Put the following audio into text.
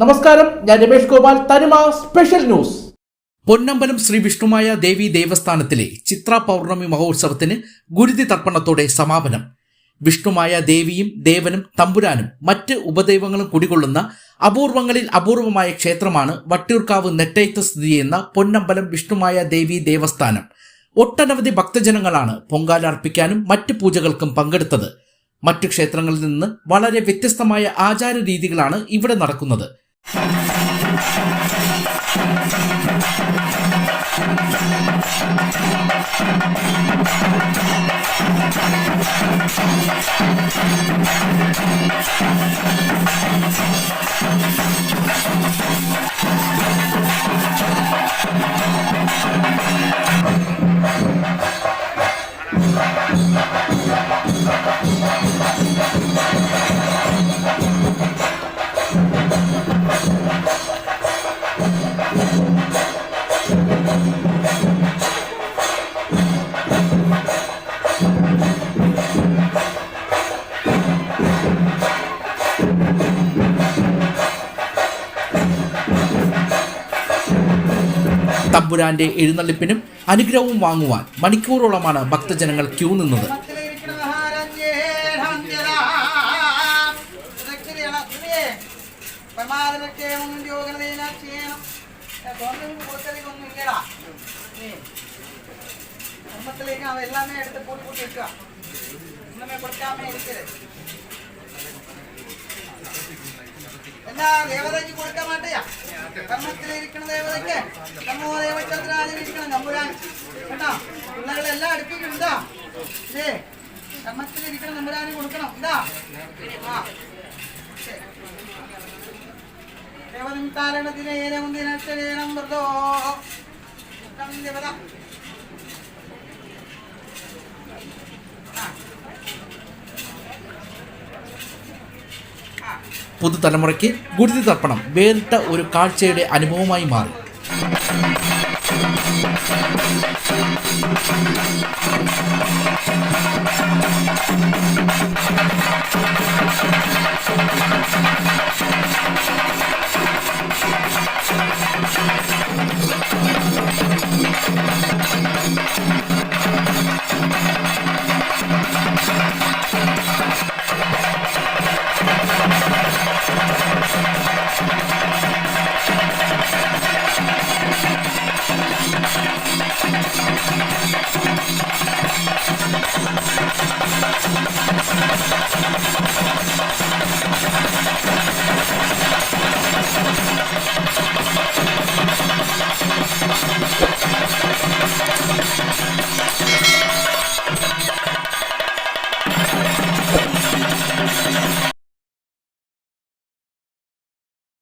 നമസ്കാരം ഞാൻ Ramesh Gopal Thanima special news. Ponnambalam Shri Vishnumaya Devi ദേവസ്ഥാനത്തിലെ ചിത്ര പൗർണമി മഹോത്സവത്തിന് ഗുരുതി തർപ്പണത്തോടെ സമാപനം. വിഷ്ണുമായ ദേവിയും ദേവനും തമ്പുരാനും മറ്റ് ഉപദൈവങ്ങളും കുടികൊള്ളുന്ന അപൂർവങ്ങളിൽ അപൂർവമായ ക്ഷേത്രമാണ് വട്ടിയൂർക്കാവ് നെട്ടയത്ത് സ്ഥിതി ചെയ്യുന്ന പൊന്നമ്പലം വിഷ്ണുമായ ദേവി ദേവസ്ഥാനം. ഒട്ടനവധി ഭക്തജനങ്ങളാണ് പൊങ്കാല അർപ്പിക്കാനും മറ്റ് പൂജകൾക്കും പങ്കെടുത്തത്. മറ്റു ക്ഷേത്രങ്ങളിൽ നിന്ന് വളരെ വ്യത്യസ്തമായ ആചാര രീതികളാണ് ഇവിടെ നടക്കുന്നത്. I'm Thank തമ്പുരാന്റെ എഴുന്നള്ളിപ്പിനും അനുഗ്രഹവും വാങ്ങുവാൻ മണിക്കൂറോളമാണ് ഭക്തജനങ്ങൾ ക്യൂ നിന്നത്. എല്ലാ ദേവതയ്ക്ക് കൊടുക്കാൻ മാറ്റയാ കർമ്മത്തിൽ ഇരിക്കണ ദേവതയ്ക്ക് കർമ്മോ ദേവചന്ദ്രാജിരിക്കണം നമ്പുരാൻ. കേട്ടോ? പിള്ളേരെല്ലാം അടുപ്പിക്കണം ഇതാ. ഇതേ കർമ്മത്തിൽ ഇരിക്കണ നമ്പുരാന് കൊടുക്കണം ഇതാ. ആ. ശരി. ദേവനും താരണത്തിലെ ഏനവും ദിനക്ഷരേണം ദേവത. പുതുതലമുറയ്ക്ക് ഗുരുതി തർപ്പണം വേറിട്ട ഒരു കാഴ്ചയുടെ അനുഭവമായി മാറി Thank you. Thank you.